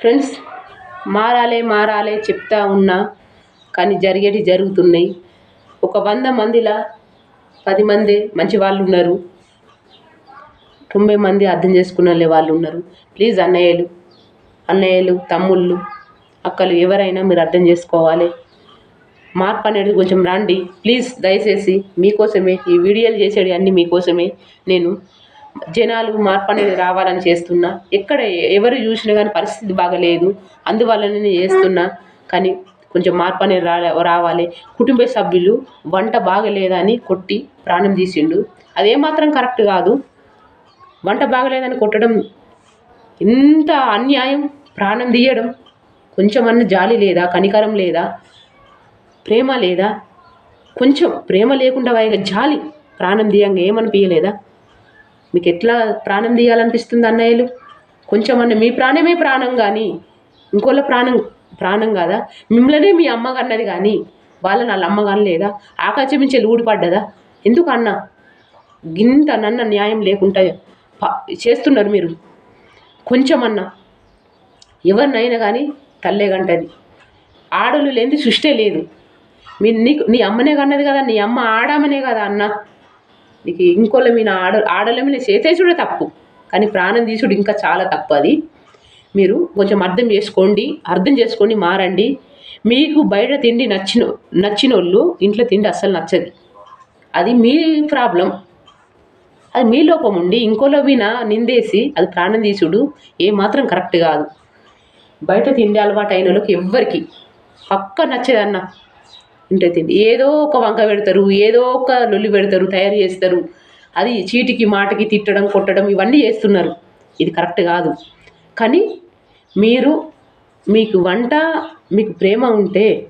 Friends మారాలే మారాలే చెప్తా ఉన్నా కానీ జరిగేటి జరుగుతున్నాయి. ఒక వంద మందిలా పది మంది మంచి వాళ్ళు ఉన్నారు తొంభై మంది అర్థం చేసుకునే వాళ్ళు ఉన్నారు ప్లీజ్ అన్నయ్యలు అన్నయ్యలు తమ్ముళ్ళు అక్కలు ఎవరైనా మీరు అర్థం చేసుకోవాలి. మార్పు అనేది కొంచెం రండి. ప్లీజ్ దయచేసి మీకోసమే ఈ వీడియోలు చేసేవి అన్నీ మీకోసమే. నేను జనాలు మార్పు అనేది రావాలని చేస్తున్నా. ఎక్కడ ఎవరు చూసినా కానీ పరిస్థితి బాగలేదు. అందువల్లనే నేను చేస్తున్నా. కానీ కొంచెం మార్పు అనేది రా రావాలి. కుటుంబ సభ్యులు వంట బాగలేదని కొట్టి ప్రాణం తీసిండు. అదేమాత్రం కరెక్ట్ కాదు. వంట బాగలేదని కొట్టడం ఇంత అన్యాయం. ప్రాణం తీయడం కొంచెమన్నా జాలి లేదా? కనికరం లేదా? ప్రేమ లేదా? కొంచెం ప్రేమ లేకుండా జాలి ప్రాణం తీయంగా ఏమనిపించలేదా మీకు ఎట్లా ప్రాణం తీయాలనిపిస్తుంది అన్నయ్యలు? అన్న మీ ప్రాణమే ప్రాణం కానీ ఇంకోళ్ళ ప్రాణం ప్రాణం కాదా? మిమ్మల్నే మీ అమ్మ కన్నది కానీ వాళ్ళని వాళ్ళ అమ్మ కానీ లేదా? ఆకాశం నుంచి ఊడిపడ్డదా? ఎందుకు అన్న? గింత నన్న న్యాయం లేకుండా ప- చేస్తున్నారు మీరు. కొంచెమన్నా ఎవరినైనా కానీ తల్లే గంటది ఆడలు లేని సృష్టే లేదు. మీ నీకు నీ అమ్మనే కన్నది కదా నీ అమ్మ ఆడామనే కదా అన్న. నీకు ఇంకోళ్ళ మీద ఆడ ఆడల మీద చేసేసుడే తప్పు. కానీ ప్రాణం తీసుడు ఇంకా చాలా తప్పు అది. మీరు కొంచెం అర్థం చేసుకోండి అర్థం చేసుకొని మారండి. మీకు బయట తిండి నచ్చిన నచ్చిన వాళ్ళు ఇంట్లో తిండి అస్సలు నచ్చదు. అది మీ ప్రాబ్లం. అది మీ లోపం ఉండి ఇంకోలో విన నిందేసి అది ప్రాణం తీసుడు ఏమాత్రం కరెక్ట్ కాదు. బయట తిండి అలవాటు అయిన వాళ్ళకి ఎవ్వరికి పక్క నచ్చేదన్నా ఉంటాయి తిండి. ఏదో ఒక వంక పెడతారు ఏదో ఒక లొల్లి పెడతారు తయారు చేస్తారు. అది చీటికి మాటకి తిట్టడం కొట్టడం ఇవన్నీ చేస్తున్నారు. ఇది కరెక్ట్ కాదు. కానీ మీరు మీకు వంట మీకు ప్రేమ ఉంటే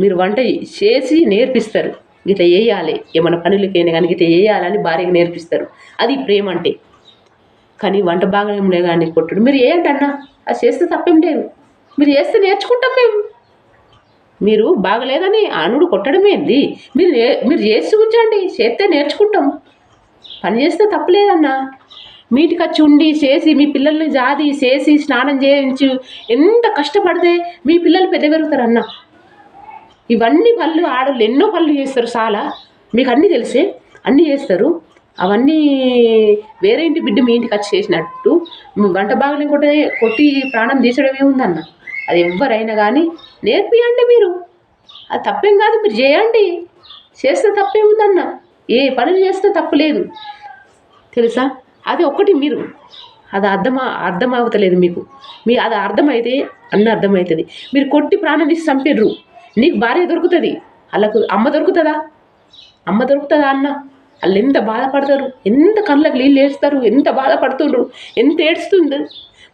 మీరు వంట చేసి నేర్పిస్తారు. ఇట్లా వేయాలి ఏమైనా పనులకైనా కానీ ఇట్లా వేయాలని భార్యకి నేర్పిస్తారు. అది ప్రేమ అంటే. కానీ వంట బాగానే ఉండే కానీ కొట్టుడు. మీరు ఏంటన్నా అది చేస్తే తప్పేం లేదు. మీరు చేస్తే నేర్చుకుంటాం మేము. మీరు బాగలేదని అనుడు కొట్టడమేంది మీరు మీరు చేసి ఉంచండి చేస్తే నేర్చుకుంటాం. పని చేస్తే తప్పలేదన్నా. మీటికి ఖర్చు ఉండి చేసి మీ పిల్లల్ని జాది చేసి స్నానం చేయించి. ఎంత కష్టపడితే మీ పిల్లలు పెద్ద పెరుగుతారన్న ఇవన్నీ పనులు ఆడలు ఎన్నో పనులు చేస్తారు చాలా మీకు అన్నీ తెలిసే? అన్నీ చేస్తారు. అవన్నీ వేరే ఇంటి బిడ్డ మీ ఇంటికి వచ్చి చేసినట్టు. వంట బాగలే కొట్టే కొట్టి ప్రాణం తీసడం ఏముందన్న అది ఎవరైనా కానీ నేర్పియండి మీరు. అది తప్పేం కాదు మీరు చేయండి. చేస్తే తప్పేముందన్న ఏ పనులు చేస్తే తప్పు లేదు. తెలుసా? అది ఒక్కటి మీరు. అది అర్థం అర్థమవుతలేదు మీకు. మీ అది అర్థమైతే అన్న అర్థమవుతుంది మీరు కొట్టి ప్రాణం తీసి చంపిర్రు. నీకు భార్య దొరుకుతుంది. వాళ్ళకు అమ్మ దొరుకుతుందా? అమ్మ దొరుకుతుందా అన్న? వాళ్ళు ఎంత బాధపడతారు? ఎంత కళ్ళకు నీళ్ళు వేస్తారు? ఎంత బాధపడుతుండ్రు? ఎంత ఏడుస్తుంది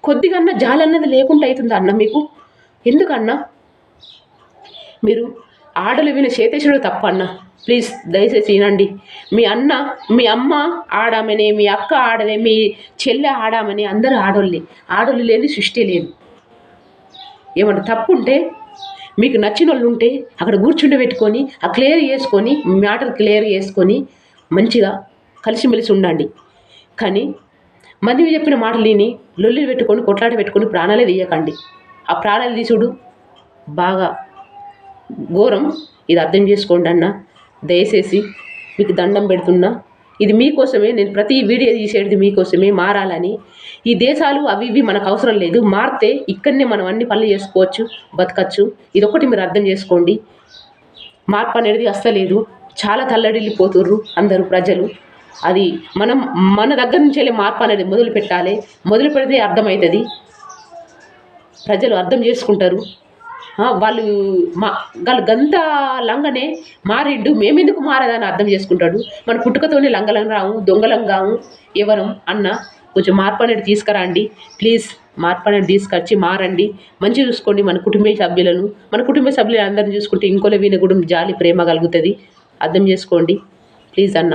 కొద్దిగా అన్న జాలన్నది లేకుండా అవుతుంది అన్న మీకు? ఎందుకన్నా? మీరు ఆడలు విన చేతేసుడు తప్ప అన్న ప్లీజ్ దయచేసి వినండి. మీ అన్న మీ అమ్మ ఆడామని మీ అక్క ఆడనే మీ చెల్లె ఆడామని అందరూ ఆడోళ్ళే. ఆడోళ్ళు లేని సృష్టి లేదు. ఏమన్నా తప్పు ఉంటే మీకు నచ్చిన వాళ్ళు ఉంటే అక్కడ కూర్చుండి పెట్టుకొని ఆ క్లియర్ చేసుకొని మ్యాటర్ క్లియర్ చేసుకొని మంచిగా కలిసిమెలిసి ఉండండి. కానీ మంది చెప్పిన మాటలు విని లొల్లి పెట్టుకొని కొట్లాట పెట్టుకొని ప్రాణాలే తీయకండి. ఆ ప్రాణాలు తీసుడు బాగా ఘోరం. ఇది అర్థం చేసుకోండి అన్న. దయచేసి మీకు దండం పెడుతున్నా. ఇది మీకోసమే నేను ప్రతి వీడియో తీసేది మీకోసమే మారాలని. ఈ దేశాలు అవి ఇవి మనకు అవసరం లేదు. మారితే ఇక్కడనే మనం అన్ని పనులు చేసుకోవచ్చు బతకచ్చు. ఇదొకటి మీరు అర్థం చేసుకోండి. మార్పు అనేది అస్తలేదు చాలా తల్లడిల్లిపోతుర్రు అందరూ ప్రజలు. అది మనం మన దగ్గర నుంచి వెళ్ళి మార్పు అనేది మొదలు పెట్టాలి మొదలు పెడితే అర్థమవుతుంది. ప్రజలు అర్థం చేసుకుంటారు. వాళ్ళు మా వాళ్ళు గంత లంగనే మారిండు. మేమెందుకు మారదని అర్థం చేసుకుంటాడు. మన పుట్టుకతోనే లంగలం రాము దొంగలం కాము ఎవరం అన్న కొంచెం మార్పు అనేది తీసుకురండి. ప్లీజ్ మార్పు అనేది తీసుకొచ్చి మారండి. మంచిగా చూసుకోండి మన కుటుంబ సభ్యులను. మన కుటుంబ సభ్యులు అందరిని చూసుకుంటే ఇంకోల వీణ కూడా జాలి ప్రేమ కలుగుతుంది. అర్థం చేసుకోండి. ప్లీజ్ అన్న.